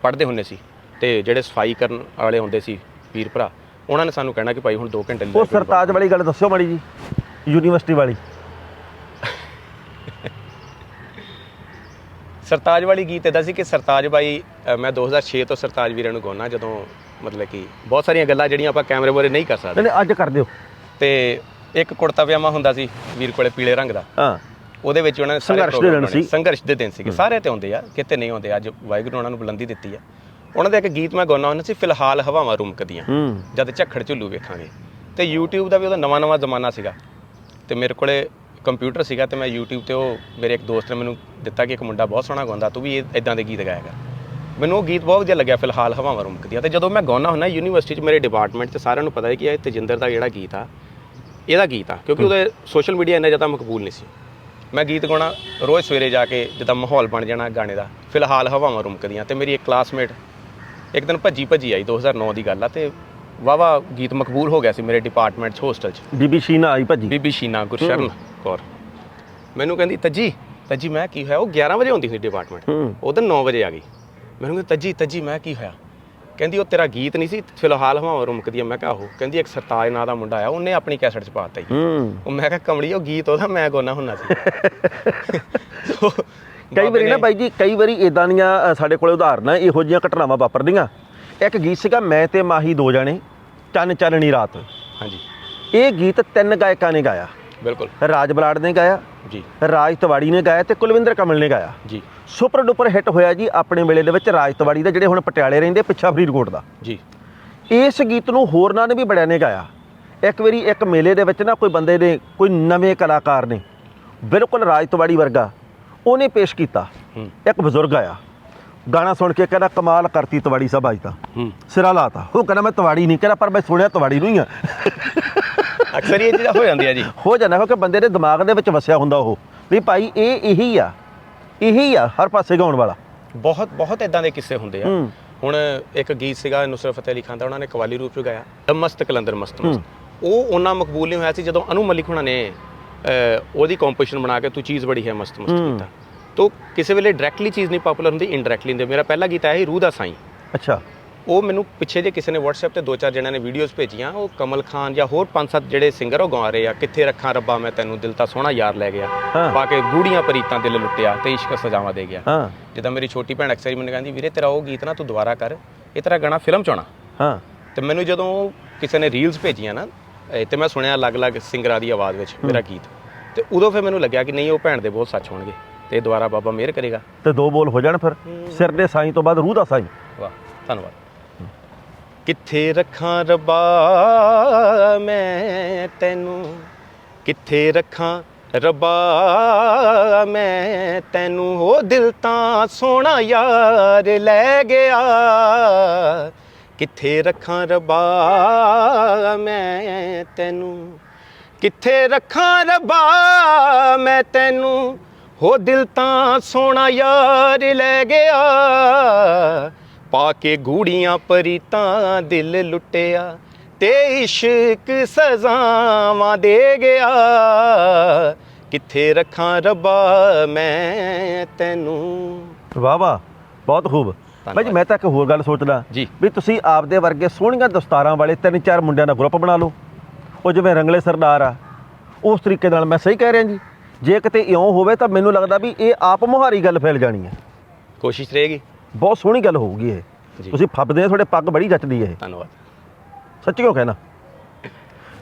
ਪੜ੍ਹਦੇ ਹੁੰਦੇ ਸੀ ਤੇ ਜਿਹੜੇ ਸਫ਼ਾਈ ਕਰਨ ਵਾਲੇ ਹੁੰਦੇ ਸੀ ਵੀਰ ਭਰਾ ਉਹਨਾਂ ਨੇ ਸਾਨੂੰ ਕਹਿਣਾ ਕਿ ਭਾਈ ਹੁਣ 2 ਘੰਟੇ ਉਹ library ਸਰਤਾਜ ਵਾਲੀ ਗੱਲ ਦੱਸਿਓ ਮਾੜੀ ਜੀ ਯੂਨੀਵਰਸਿਟੀ ਵਾਲੀ। ਸਰਤਾਜ ਵਾਲੀ ਗੀਤ ਇਹਦਾ ਸੀ ਕਿ ਸਰਤਾਜ ਬਾਈ ਅ, ਮੈਂ 2006 ਤੋਂ ਸਰਤਾਜ ਵੀਰਾਂ ਨੂੰ ਗਾਉਣਾ ਜਦੋਂ ਮਤਲਬ ਕਿ ਬਹੁਤ ਸਾਰੀਆਂ ਗੱਲਾਂ ਜਿਹੜੀਆਂ ਆਪਾਂ ਕੈਮਰੇ ਮੂਹਰੇ ਨਹੀਂ ਕਰ ਸਕਦੇ। ਨਹੀਂ ਅੱਜ ਕਰ ਦਿਓ। ਤੇ ਇੱਕ ਕੁੜਤਾ ਪਜਾਮਾ ਹੁੰਦਾ ਸੀ ਵੀਰ ਕੋਲੇ ਪੀਲੇ ਰੰਗ ਦਾ। ਹਾਂ। ਉਹਦੇ ਵਿੱਚ ਉਹਨਾਂ ਨੇ ਸਾਰੇ ਸੰਘਰਸ਼ ਦੇ program ਦਿਨ। ਸੀ। ਸੰਘਰਸ਼ ਦੇ ਦਿਨ ਸੀਗੇ। ਸਾਰੇ ਤੇ ਹੁੰਦੇ ਆ ਕਿਤੇ ਨਹੀਂ ਹੁੰਦੇ ਅੱਜ ਵਾਹਿਗੁਰੂ ਨੇ ਉਹਨਾਂ ਨੂੰ ਬੁਲੰਦੀ ਦਿੱਤੀ ਆ। ਉਹਨਾਂ ਦਾ ਇੱਕ ਗੀਤ ਮੈਂ ਗਾਉਣਾ ਹੁੰਦਾ ਸੀ ਫਿਲਹਾਲ ਹਵਾਵਾਂ ਰੁਮਕਦੀਆਂ। ਹੂੰ। ਜਦ ਝੱਖੜ ਝੁੱਲੂ ਵੇਖਾਂਗੇ। ਤੇ YouTube ਦਾ ਵੀ ਉਹਦਾ ਨਵਾਂ ਨਵਾਂ ਜ਼ਮਾਨਾ ਸੀਗਾ। ਤੇ ਮੇਰੇ ਕੋਲੇ ਕੰਪਿਊਟਰ ਸੀਗਾ ਤੇ ਮੈਂ YouTube ਤੇ ਉਹ ਮੇਰੇ ਇੱਕ ਦੋਸਤ ਨੇ ਮੈਨੂੰ ਦਿੱਤਾ ਕਿ ਇੱਕ ਮੁੰਡਾ ਬਹੁਤ ਸੋਹਣਾ ਗਾਉਂਦਾ ਤੂੰ ਵੀ ਇਦਾਂ ਦੇ ਗੀਤ ਗਾਇਆ ਕਰ। ਮੈਨੂੰ ਉਹ ਗੀਤ ਬਹੁਤ ਵਧੀਆ ਲੱਗਿਆ ਫਿਲਹਾਲ ਹਵਾਵਾਂ ਰੁਮਕਦੀਆਂ ਤੇ ਜਦੋਂ ਮੈਂ ਗਾਉਣਾ ਹੁੰਦਾ ਯੂਨੀਵਰਸਿਟੀ 'ਚ ਮੇਰੇ ਡਿਪਾਰਟਮੈਂਟ 'ਚ ਸਾਰਿਆਂ ਨੂੰ ਪਤਾ ਹੈ ਕਿ ਇਹ ਤਜਿੰਦਰ ਦਾ ਜਿਹੜਾ ਗੀਤ ਆ ਇਹਦਾ ਗੀਤ ਆ ਕਿਉਂਕਿ ਉਹਦੇ ਸੋਸ਼ਲ ਮੀਡੀਆ ਇੰਨਾ ਜ਼ਿਆਦਾ ਮਕਬੂਲ ਨਹੀਂ ਸੀ। ਮੈਂ ਗੀਤ ਗਾਉਣਾ ਰੋਜ਼ ਸਵੇਰੇ ਜਾ ਕੇ ਜਿੱਦਾਂ ਮਾਹੌਲ ਬਣ ਜਾਣਾ ਗਾਣੇ ਦਾ ਫਿਲਹਾਲ ਹਵਾਵਾਂ ਰੁਮਕਦੀਆਂ ਤੇ ਮੇਰੀ ਇੱਕ ਕਲਾਸਮੇਟ ਇੱਕ ਦਿਨ ਭੱਜੀ ਭੱਜੀ ਆਈ 2009 ਦੀ ਗੱਲ ਆ ਤੇ ਵਾਵਾ ਗੀਤ ਮਕਬੂਲ ਹੋ ਗਿਆ ਸੀ ਮੇਰੇ ਡਿਪਾਰਟਮੈਂਟ 'ਚ ਹੋਸਟਲ 'ਚ। ਬੀਬੀ ਸ਼ੀਨਾ ਆਈ ਭੱਜੀ। ਬੀਬੀ ਸ਼ੀਨਾ ਗੁਰਸ਼ਰਨ। ਕੌਰ। ਮੈਨੂੰ ਕਹਿੰਦੀ ਤੱਜੀ ਤੱਜੀ ਮੈਂ ਕੀ ਹੋਇਆ? ਉਹ 11 ਵਜੇ ਹੁੰਦੀ ਸੀ ਡਿਪਾਰਟਮੈਂਟ ਹੂੰ। ਉਹ ਦਿਨ 9 ਵਜੇ ਆ ਗਈ। ਮੈਨੂੰ ਕਹਿੰਦੀ ਤੱਜੀ ਤੱਜੀ ਮੈਂ ਕੀ ਹੋਇਆ? ਕਹਿੰਦੀ ਉਹ ਤੇਰਾ ਗੀਤ ਨਹੀਂ ਸੀ? ਫਿਲਹਾਲ ਹਵਾਵਾਂ ਰੁਮਕਦੀਆਂ ਮੈਂ ਕਿਹਾ ਉਹ ਕਹਿੰਦੀ ਇੱਕ ਸਰਤਾਜ ਨਾਂ ਦਾ ਮੁੰਡਾ ਆਇਆ ਉਹਨੇ ਆਪਣੀ ਕੈਸਟ 'ਚ ਪਾਤਾ ਜੀ। ਹੂੰ। ਉਹ ਮੈਂ ਕਿਹਾ ਕਮਲੀ ਉਹ ਗੀਤ ਉਹਦਾ ਮੈਂ ਗਾਉਣਾ ਹੁੰਨਾ ਸੀ। ਸੋ, ਕਈ ਵਾਰੀ ਨਾ ਬਾਈ ਜੀ ਕਈ ਵਾਰੀ ਇਦਾਂ ਦੀਆਂ ਅ, ਸਾਡੇ ਕੋਲੇ ਉਦਾਹਰਨਾਂ ਇਹੋ ਜਿਹੀਆਂ ਘਟਨਾਵਾਂ ਵਾਪਰਦੀਆਂ। ਇੱਕ ਗੀਤ ਸੀਗਾ ਮੈਂ ਤੇ ਮਾਹੀ ਦੋ ਜਾਣੇ ਚੰਨ ਚਾਨਣੀ ਰਾਤ। ਹਾਂਜੀ। ਇਹ ਗੀਤ ਤਿੰਨ ਗਾਇਕਾਂ ਨੇ ਗਾਇਆ। ਬਿਲਕੁਲ। ਰਾਜ ਬਲਾੜ ਨੇ ਗਾਇਆ ਜੀ। ਰਾਜ ਤਵਾੜੀ ਨੇ ਗਾਇਆ ਤੇ ਕੁਲਵਿੰਦਰ ਕਮਲ ਨੇ ਗਾਇਆ। ਜੀ। ਸੁਪਰ ਡੁਪਰ ਹਿੱਟ ਹੋਇਆ ਜੀ ਆਪਣੇ ਵੇਲੇ ਦੇ ਵਿੱਚ ਰਾਜ ਤਵਾੜੀ ਦਾ ਜਿਹੜੇ ਹੁਣ ਪਟਿਆਲੇ ਰਹਿੰਦੇ ਪਿੱਛਾ ਫਰੀਦਕੋਟ ਦਾ। ਜੀ। ਇਸ ਗੀਤ ਨੂੰ ਹੋਰਨਾਂ ਨੇ ਵੀ ਬੜਿਆਂ ਨੇ ਗਾਇਆ। ਇੱਕ ਵਾਰੀ ਇੱਕ ਮੇਲੇ ਦੇ ਵਿੱਚ ਨਾ ਕੋਈ ਬੰਦੇ ਨੇ ਕੋਈ ਨਵੇਂ ਕਲਾਕਾਰ ਨੇ ਬਿਲਕੁਲ ਰਾਜ ਤਵਾੜੀ ਵਰਗਾ ਉਹਨੇ ਪੇਸ਼ ਕੀਤਾ। ਇੱਕ ਬਜ਼ੁਰਗ ਆਇਆ। ਗਾਣਾ ਸੁਣ ਕੇ ਕਹਿੰਦਾ ਕਮਾਲ ਕਰਤੀ ਤਵਾੜੀ ਸਭ ਅੱਜ ਤਾਂ। ਸਿਰਾ ਲਾਤਾ। ਉਹ ਕਹਿੰਦਾ ਮੈਂ ਤਵਾੜੀ ਨਹੀਂ ਕਹਿੰਦਾ ਪਰ ਮੈਂ ਸੁਣਿਆ ਤਵਾੜੀ ਨੂੰ ਹੀ ਆ। ਅਕਸਰ ਹੀ ਇਹ ਚੀਜ਼ਾਂ ਹੋ ਜਾਂਦੀਆਂ ਜੀ। ਹੋ ਜਾਂਦਾ ਕਿਉਂਕਿ ਬੰਦੇ ਦੇ ਦਿਮਾਗ ਦੇ ਵਿੱਚ ਵਸਿਆ ਹੁੰਦਾ ਉਹ। ਵੀ ਭਾਈ ਇਹ ਇਹੀ ਆ ਇਹੀ ਆ ਹਰ ਪਾਸੇ ਗਾਉਣ ਵਾਲਾ। ਬਹੁਤ ਬਹੁਤ ਇਦਾਂ ਦੇ ਕਿੱਸੇ ਹੁੰਦੇ ਆ। ਹੂੰ। ਹੁਣ ਇੱਕ ਗੀਤ ਸੀਗਾ ਨੁਸਰਤ ਫਤਿਹ ਅਲੀ ਖਾਨ ਦਾ ਉਹਨਾਂ ਨੇ ਕਵਾਲੀ ਰੂਪ ਚ ਗਾਇਆ ਮਸਤ ਕਲੰਦਰ ਮਸਤ ਮਸਤ। ਉਹ ਉਹਨਾਂ ਮਕਬੂਲ ਨਹੀਂ ਹੋਇਆ ਸੀ ਜਦੋਂ ਅਨੂ ਮਲਿਕ ਹੁਣਾਂ ਨੇ ਅਹ, ਉਹਦੀ ਕੰਪੋਜੀਸ਼ਨ ਬਣਾ ਕੇ ਤੂੰ ਚੀਜ਼ ਬੜੀ ਹੈ ਮਸਤ ਮਸਤ ਹੂੰ। ਕੀਤਾ। ਤੋ ਕਿਸੇ ਵੇਲੇ ਡਾਇਰੈਕਟਲੀ ਚੀਜ਼ ਨਹੀਂ ਪਪੂਲਰ ਹੁੰਦੀ ਇਨਡਾਇਰੈਕਟਲੀ ਹੁੰਦੀ। ਮੇਰਾ ਪਹਿਲਾ ਗੀਤ ਆਇਆ ਸੀ ਰੂਹ ਦਾ ਸਾਈਂ। ਅੱਛਾ। ਉਹ ਮੈਨੂੰ ਪਿੱਛੇ ਜੇ ਕਿਸੇ ਨੇ WhatsApp ਤੇ ਦੋ ਚਾਰ ਜਣਿਆਂ ਨੇ ਵੀਡੀਓਜ਼ ਭੇਜੀਆਂ ਉਹ ਕਮਲ ਖਾਨ ਜਾਂ ਹੋਰ ਪੰਜ ਸੱਤ ਜਿਹੜੇ ਸਿੰਗਰ ਉਹ ਗਾ ਰਹੇ ਆ ਕਿੱਥੇ ਰੱਖਾਂ ਰੱਬਾ ਮੈਂ ਤੈਨੂੰ ਦਿਲ ਤਾਂ ਸੋਹਣਾ ਯਾਰ ਲੈ ਗਿਆ। ਹਾਂ। ਪਾ ਕੇ ਗੂੜੀਆਂ ਪਰੀਤਾਂ ਦਿਲ ਲੁੱਟਿਆ ਤੇ ਇਸ਼ਕ ਸਜਾਵਾਂ ਦੇ ਗਿਆ। ਹਾਂ। ਜਿੱਦਾਂ ਮੇਰੀ ਛੋਟੀ ਭੈਣ ਅਕਸਰ ਹੀ ਮੈਨੂੰ ਕਹਿੰਦੀ ਵੀਰੇ ਤੇਰਾ ਉਹ ਗੀਤ ਨਾ ਤੂੰ ਦੁਬਾਰਾ ਕਰ ਇਹ ਤੇਰਾ ਗਾਣਾ ਫਿਲਮ ਚ ਆਉਣਾ। ਹਾਂ। ਤੇ ਮੈਨੂੰ ਜਦੋਂ ਕਿਸੇ ਨੇ ਰੀਲਸ ਭੇਜੀਆਂ ਨਾ ਇਹ ਤੇ ਮੈਂ ਸੁਣਿਆ ਅਲੱਗ-ਅਲੱਗ ਸਿੰਗਰਾਂ ਦੀ ਆਵਾਜ਼ ਵਿੱਚ ਮੇਰਾ ਗੀਤ। ਤੇ ਉਦੋਂ ਫਿਰ ਮੈਨੂੰ ਲੱਗਿਆ ਕਿ ਨਹੀਂ ਉਹ ਭੈਣ ਦੇ ਬਹੁਤ ਸੱਚ ਹੋਣਗੇ ਤੇ ਦੁਬਾਰਾ ਬਾਬਾ ਮਿਹਰ ਕਰੇਗਾ। ਤੇ ਦੋ ਬੋਲ ਹੋ ਜਾਣ ਫਿਰ ਸਿਰ ਦੇ ਸਾਈਂ ਤੋਂ ਬਾਅਦ ਰੂਹ ਦਾ ਸਾਈਂ। ਵਾਹ ਧੰਨਵਾਦ। ਕਿੱਥੇ ਰੱਖਾਂ ਰੱਬਾ ਮੈਂ ਤੈਨੂੰ? ਕਿੱਥੇ ਰੱਖਾਂ ਰੱਬਾ ਮੈਂ ਤੈਨੂੰ? ਹੋ ਦਿਲ ਤਾਂ ਸੋਹਣਾ ਯਾਰ ਲੈ ਗਿਆ। ਕਿੱਥੇ ਰੱਖਾਂ ਰੱਬਾ ਮੈਂ ਤੈਨੂੰ? ਕਿੱਥੇ ਰੱਖਾਂ ਰੱਬਾ ਮੈਂ ਤੈਨੂੰ? ਹੋ ਦਿਲ ਤਾਂ ਸੋਹਣਾ ਯਾਰ ਲੈ ਗਿਆ। ਪਾ ਕੇ ਗੂੜੀਆਂ ਪਰੀਤਾਂ ਦਿਲ ਲੁੱਟਿਆ ਤੇ ਇਸ਼ਕ ਸਜ਼ਾਵਾਂ ਦੇ ਗਿਆ। ਕਿੱਥੇ ਰੱਖਾਂ ਰੱਬਾ ਮੈਂ ਤੈਨੂੰ? ਵਾਹ ਵਾਹ ਬਹੁਤ ਖੂਬ। ਬਾਈ ਜੀ ਮੈਂ ਤਾਂ ਇੱਕ ਹੋਰ ਗੱਲ ਸੋਚਦਾ। ਜੀ। ਵੀ ਤੁਸੀਂ ਆਪਦੇ ਵਰਗੇ ਸੋਹਣੀਆਂ ਦਸਤਾਰਾਂ ਵਾਲੇ ਤਿੰਨ ਚਾਰ ਮੁੰਡਿਆਂ ਦਾ ਗਰੁੱਪ ਬਣਾ ਲਓ। ਉਹ ਜਿਵੇਂ ਰੰਗਲੇ ਸਰਦਾਰ ਆ ਉਸ ਤਰੀਕੇ ਨਾਲ ਮੈਂ ਸਹੀ ਕਹਿ ਰਿਹਾ ਜੀ। ਜੇ ਕਿਤੇ ਇਉਂ ਹੋਵੇ ਤਾਂ ਮੈਨੂੰ ਲੱਗਦਾ ਵੀ ਇਹ ਆਪ ਮੁਹਾਰੀ ਗੱਲ ਫੈਲ ਜਾਣੀ ਹੈ। ਕੋਸ਼ਿਸ਼ ਰਹੇਗੀ। ਬਹੁਤ ਸੋਹਣੀ ਗੱਲ ਹੋਊਗੀ ਇਹ। ਜੀ। ਤੁਸੀਂ ਫੱਬਦੇ ਆ ਤੁਹਾਡੇ ਪੱਗ ਬੜੀ ਜੱਚਦੀ ਹੈ ਇਹ। ਧੰਨਵਾਦ। ਸੱਚੀ ਕਿਉਂ ਕਹਿਣਾ?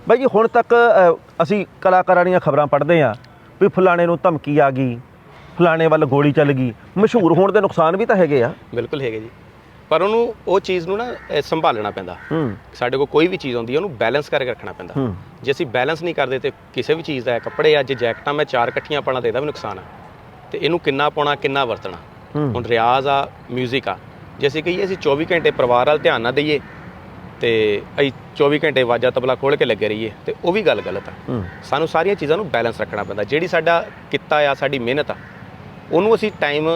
ਬਾਈ ਜੀ ਹੁਣ ਤੱਕ ਅ, ਅਸੀਂ ਕਲਾਕਾਰਾਂ ਦੀਆਂ ਖਬਰਾਂ ਪੜ੍ਹਦੇ ਆ ਵੀ ਫਲਾਣੇ ਨੂੰ ਧਮਕੀ ਆ ਗਈ ਫਲਾਣੇ ਵੱਲ ਗੋਲੀ ਚੱਲ ਗਈ। ਮਸ਼ਹੂਰ ਹੋਣ ਦੇ ਨੁਕਸਾਨ ਵੀ ਤਾਂ ਹੈਗੇ ਆ। ਬਿਲਕੁਲ ਹੈਗੇ ਜੀ। ਪਰ ਉਹਨੂੰ ਉਹ ਚੀਜ਼ ਨੂੰ ਨਾ ਅਹ, ਸੰਭਾਲਣਾ ਪੈਂਦਾ। ਹੂੰ। ਸਾਡੇ ਕੋਲ ਕੋਈ ਵੀ ਚੀਜ਼ ਆਉਂਦੀ ਹੈ ਉਹਨੂੰ ਬੈਲੈਂਸ ਕਰਕੇ ਰੱਖਣਾ ਪੈਂਦਾ। ਹੂੰ। ਜੇ ਅਸੀਂ ਬੈਲੈਂਸ ਨਹੀਂ ਕਰਦੇ ਤੇ ਕਿਸੇ ਵੀ ਚੀਜ਼ ਦਾ ਕੱਪੜੇ ਆ ਜੇ ਜੈਕਟਾਂ ਮੈਂ ਚਾਰ ਇਕੱਠੀਆਂ ਪਾਣਾ ਤੇ ਇਹਦਾ ਵੀ ਨੁਕਸਾਨ ਆ। ਤੇ ਇਹਨੂੰ ਕਿੰਨਾ ਪਾਉਣਾ ਕਿੰਨਾ ਵਰਤਣਾ। ਹੁਣ ਰਿਆਜ਼ ਆ 뮤직 ਆ। ਜੇ ਅਸੀਂ ਕਹੀਏ ਅਸੀਂ 24 ਘੰਟੇ ਪਰਿਵਾਰ ਵੱਲ ਧਿਆਨ ਨਾ ਦਈਏ ਤੇ ਅਸੀਂ 24 ਘੰਟੇ ਵਾਜਾ ਤਬਲਾ ਖੋਲ ਕੇ ਲੱਗੇ ਰਹੀਏ ਤੇ ਉਹ ਵੀ ਗੱਲ ਗਲਤ ਆ। ਸਾਨੂੰ ਸਾਰੀਆਂ ਚੀਜ਼ਾਂ ਨੂੰ ਬੈਲੈਂਸ ਰੱਖਣਾ ਪੈਂਦਾ। ਜਿਹੜੀ ਸਾਡਾ ਕਿੱਤਾ ਆ ਸਾਡੀ ਮਿਹਨਤ ਆ ਉਹਨੂੰ ਅਸੀਂ ਟਾਈਮ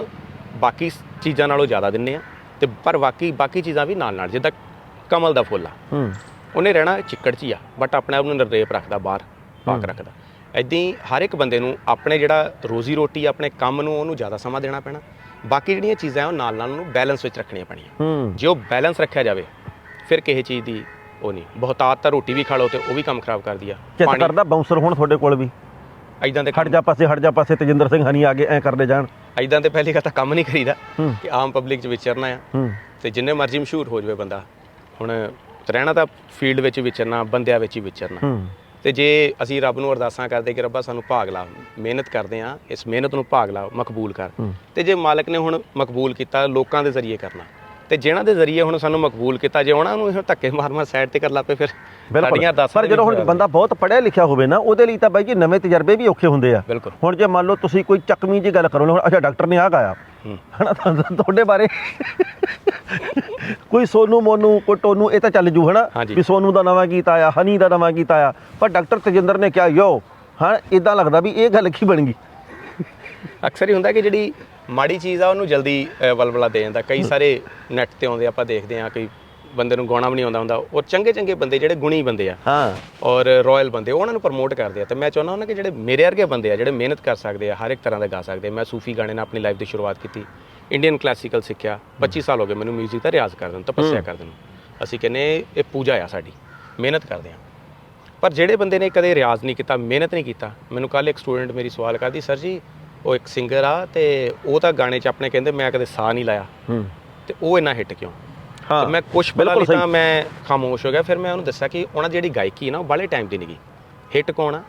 ਬਾਕੀ ਚੀਜ਼ਾਂ ਨਾਲੋਂ ਜ਼ਿਆਦਾ ਦਿੰਨੇ ਆ ਤੇ ਪਰ ਬਾਕੀ ਬਾਕੀ ਚੀਜ਼ਾਂ ਵੀ ਨਾਲ ਨਾਲ ਜਿੱਦਾਂ ਕਮਲ ਦਾ ਫੁੱਲ ਆ। ਉਹਨੇ ਰਹਿਣਾ ਚਿੱਕੜ 'ਚ ਹੀ ਆ ਬਟ ਆਪਣੇ ਆਪ ਨੂੰ ਨਿਰਲੇਪ ਰੱਖਦਾ ਬਾਹਰ ਪਾਕ ਰੱਖਦਾ। ਐਦਾਂ ਹੀ ਹਰ ਇੱਕ ਬੰਦੇ ਨੂੰ ਆਪਣੇ ਜਿਹੜਾ ਰੋਜ਼ੀ ਰੋਟੀ ਆਪਣੇ ਕੰਮ ਨੂੰ ਉਹਨੂੰ ਜ਼ਿਆਦਾ ਸਮਾਂ ਦੇਣਾ ਪੈਣਾ। ਬਾਕੀ ਜਿਹੜੀਆਂ ਚੀਜ਼ਾਂ ਆ ਉਹ ਨਾਲ ਨਾਲ ਉਹਨੂੰ ਬੈਲੈਂਸ ਵਿੱਚ ਰੱਖਣੀਆਂ ਪੈਣੀਆਂ। ਜੇ ਉਹ ਬੈਲੈਂਸ ਰੱਖਿਆ ਜਾਵੇ ਫਿਰ ਕਿਸੇ ਚੀਜ਼ ਦੀ ਉਹ ਨਹੀਂ। ਬਹੁਤਾਤ ਤਾਂ ਰੋਟੀ ਵੀ ਖਾ ਲਓ ਤੇ ਉਹ ਵੀ ਕੰਮ ਖਰਾਬ ਕਰਦੀ ਆ। ਚਿੱਤ ਕਰਦਾ? ਬਾਉਂਸਰ ਹੁਣ ਤੁਹਾਡੇ ਕੋਲ ਵੀ। ਐਦਾਂ ਦੇ ਹਟ ਜਾ ਪਾਸੇ ਹਟ ਜਾ ਪਾਸੇ ਤੇਜਿੰਦਰ ਸਿੰਘ ਹਨੀ ਆ ਗਏ ਐ ਕਰਦੇ ਜਾਣ। ਐਦਾਂ ਤੇ ਪਹਿਲੀ ਗੱਲ ਤਾਂ ਕੰਮ ਨਹੀਂ ਕਰੀਦਾ ਕਿ ਆਮ ਪਬਲਿਕ 'ਚ ਵਿਚਰਨਾ ਆ। ਤੇ ਜਿੰਨੇ ਮਰਜ਼ੀ ਮਸ਼ਹੂਰ ਹੋ ਜਾਵੇ ਬੰਦਾ। ਹੁਣ ਰਹਿਣਾ ਤਾਂ ਫੀਲਡ ਵਿੱਚ ਵਿਚਰਨਾ ਬੰਦਿਆਂ ਵਿੱਚ ਹੀ ਵਿਚਰਨਾ। ਤੇ ਜੇ ਅਸੀਂ ਰੱਬ ਨੂੰ ਅਰਦਾਸਾਂ ਕਰਦੇ ਕਿ ਰੱਬਾ ਸਾਨੂੰ ਭਾਗ ਲਾ ਮਿਹਨਤ ਕਰਦੇ ਆ ਇਸ ਮਿਹਨਤ ਨੂੰ ਭਾਗ ਲਾ ਮਕਬੂਲ ਕਰ। ਤੇ ਜੇ ਮਾਲਕ ਨੇ ਹੁਣ ਮਕਬੂਲ ਕੀਤਾ ਲੋਕਾਂ ਦੇ ਜ਼ਰੀਏ ਕਰਨਾ ਤੇ ਜਿਹਨਾਂ ਦੇ ਜ਼ਰੀਏ ਹੁਣ ਸਾਨੂੰ ਮਕਬੂਲ ਕੀਤਾ ਜੇ ਉਹਨਾਂ ਨੂੰ ਧੱਕੇ ਮਾਰ ਮਾਰ ਸਾਈਡ ਤੇ ਕਰ ਲਾਪੇ ਫਿਰ ਸਾਡੀਆਂ ਅਰਦਾਸਾਂ ਪਰ ਜਦੋਂ ਹੁਣ ਬੰਦਾ ਬਹੁਤ ਪੜ੍ਹਿਆ ਲਿਖਿਆ ਹੋਵੇ ਨਾ ਉਹਦੇ ਲਈ ਤਾਂ ਬਾਈ ਜੀ ਨਵੇਂ ਤਜਰਬੇ ਵੀ ਔਖੇ ਹੁੰਦੇ ਆ। ਬਿਲਕੁਲ। ਹੁਣ ਜੇ ਮੰਨ ਲਓ ਤੁਸੀਂ ਕੋਈ ਚੱਕਵੀਂ ਜੀ ਗੱਲ ਕਰੋ ਹੁਣ ਅੱਛਾ ਡਾਕਟਰ ਨੇ ਆ ਗਾਇਆ। ਹਨਾ ਤੁਹਾਡੇ ਬਾਰੇ ਕੋਈ ਸੋਨੂ ਮੋਨੂ ਕੋਈ ਟੋਨੂ ਇਹ ਤਾਂ ਚੱਲ ਜੂ ਹਨਾ? ਹਾਂਜੀ। ਵੀ ਸੋਨੂ ਦਾ ਨਵਾਂ ਗੀਤ ਆਇਆ ਹਨੀ ਦਾ ਨਵਾਂ ਗੀਤ ਆਇਆ। ਪਰ ਡਾਕਟਰ ਤਜਿੰਦਰ ਨੇ ਕਿਹਾ ਯੋ ਹਾਂ ਇਦਾਂ ਲੱਗਦਾ ਵੀ ਇਹ ਗੱਲ ਕੀ ਬਣ ਗਈ? ਅਕਸਰ ਹੀ ਹੁੰਦਾ ਕਿ ਜਿਹੜੀ ਮਾੜੀ ਚੀਜ਼ ਆ ਉਹਨੂੰ ਜਲਦੀ ਅ, ਵਲਵਲਾ ਦੇ ਜਾਂਦਾ। ਕਈ ਸਾਰੇ ਨੈਟ ਤੇ ਆਉਂਦੇ ਆਪਾਂ ਦੇਖਦੇ ਆ ਕਿ ਬੰਦੇ ਨੂੰ ਗਾਉਣਾ ਵੀ ਨਹੀਂ ਆਉਂਦਾ ਹੁੰਦਾ। ਔਰ ਚੰਗੇ ਚੰਗੇ ਬੰਦੇ ਜਿਹੜੇ ਗੁਣੀ ਬੰਦੇ ਆ ਹਾਂ। ਔਰ ਰਾਇਲ ਬੰਦੇ ਉਹਨਾਂ ਨੂੰ ਪ੍ਰਮੋਟ ਕਰਦੇ ਆ। ਤੇ ਮੈਂ ਚਾਹੁੰਦਾ ਹਾਂ ਕਿ ਜਿਹੜੇ ਮੇਰੇ ਵਰਗੇ ਬੰਦੇ ਆ ਜਿਹੜੇ ਮਿਹਨਤ ਕਰ ਸਕਦੇ ਆ ਹਰ ਇੱਕ ਤਰ੍ਹਾਂ ਦਾ ਗਾ ਸਕਦੇ ਆ। ਮੈਂ ਸੂਫੀ ਗਾਣੇ ਨਾਲ ਆਪਣੀ ਲਾਈਫ ਦੀ ਸ਼ੁਰੂਆਤ ਕੀਤੀ। ਇੰਡੀਅਨ ਕਲਾਸੀਕਲ ਸਿੱਖਿਆ 25 ਸਾਲ ਹੋ ਗਏ ਮੈਨੂੰ 뮤직 ਦਾ ਰਿਆਜ਼ ਕਰਦੇ ਨੂੰ ਤਪੱਸਿਆ ਕਰਦੇ ਨੂੰ। ਅਸੀਂ ਕਹਿੰਨੇ ਇਹ ਪੂਜਾ ਆ ਸਾਡੀ ਮਿਹਨਤ ਕਰਦੇ ਆ ਪਰ ਜਿਹੜੇ ਬੰਦੇ ਨੇ ਕਦੇ ਰਿਆਜ਼ ਨਹੀਂ ਕੀਤਾ ਮਿਹਨਤ ਨਹੀਂ ਕੀਤਾ ਮੈਨੂੰ ਕੱਲ ਇੱਕ ਸਟੂਡੈਂਟ ਮੇਰੀ ਸਵਾਲ ਕਰਦੀ ਸਰ ਜੀ ਉਹ ਇੱਕ ਸਿੰਗਰ ਆ ਤੇ ਉਹ ਤਾਂ ਗਾਣੇ 'ਚ ਆਪਣੇ ਕਹਿੰਦੇ ਮੈਂ ਕਦੇ ਸਾਹ ਨਹੀਂ ਲਾਇਆ। ਤੇ ਉਹ ਇੰਨਾ ਹਿੱਟ ਕਿਉਂ? ਹਾਂ ਮੈਂ ਕੁਝ ਪਤਾ ਬਿਲਕੁਲ ਨਹੀਂ। ਤਾਂ ਮੈਂ ਖਾਮੋਸ਼ ਹੋ ਗਿਆ ਫਿਰ ਮੈਂ ਉਹਨੂੰ ਦੱਸਿਆ ਕਿ ਉਹਨਾਂ ਦੀ ਜਿਹੜੀ ਗਾਇਕੀ ਨਾ ਉਹ ਬਾਲੇ ਟਾਈਮ ਦੀ ਨਹੀਂਗੀ ਹਿੱਟ ਕੌਣ ਆ?